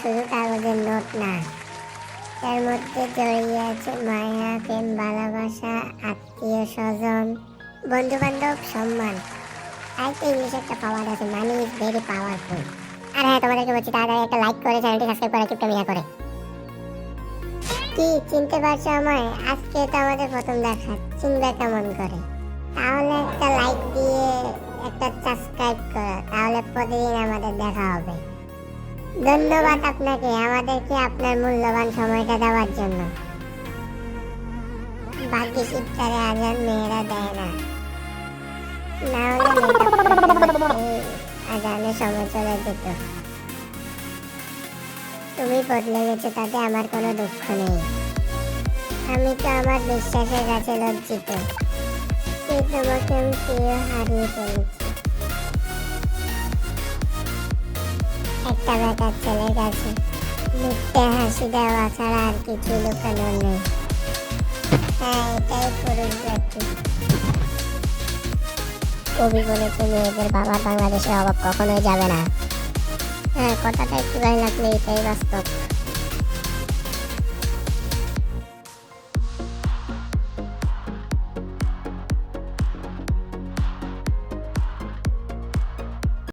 শুধু কাগজের নোট না। এর মধ্যে জড়িয়ে আছে মায়া, প্রেম, ভালোবাসা, আত্মীয়, স্বজন বন্ধু বান্ধব সম্মান। আর তো ইংলিশে একটা পাওয়ার আছে মানি ইজ ভেরি পাওয়ারফুল আর হ্যাঁ তোমাদেরকে বলছি, তাড়াতাড়ি একটা লাইক করে চ্যানেলটি সাবস্ক্রাইব করে কিপটা মিয়া করে। কি চিনতে পারছ আমায়? আজকে তো আমাদের প্রথম দেখা, চিনবে কেমন করে? তাহলে একটা লাইক দিয়ে একটা সাবস্ক্রাইব করো, তাহলে প্রতিদিন আমাদের দেখা হবে। ধন্যবাদ আপনাকে, আমাদেরকে আপনার মূল্যবান সময়টা দেওয়ার জন্য। বাকি ইফতারে আজান মেয়েরা দেয় না। আজানের সময় চলে যেত। তুমি বদলে গেছো, তাতে আমার কোনো দুঃখ নেই। আমি তো আমার বিশ্বাসের কাছে লজ্জিত। তোমাকে আমি হারিয়ে ফেলেছি। একটা বেকার ছেলের কাছে। মিথ্যে হাসি দেওয়া ছাড়া আর কিছু লুকানো নেই। হ্যাঁ এটাই পুরুষ জাতি কবি বলেছে মেয়েদের বাবা বাংলাদেশের অভাব কখনোই যাবে না। হ্যাঁ কথাটা একটু গায়ে লাগলে এটাই বাস্তব।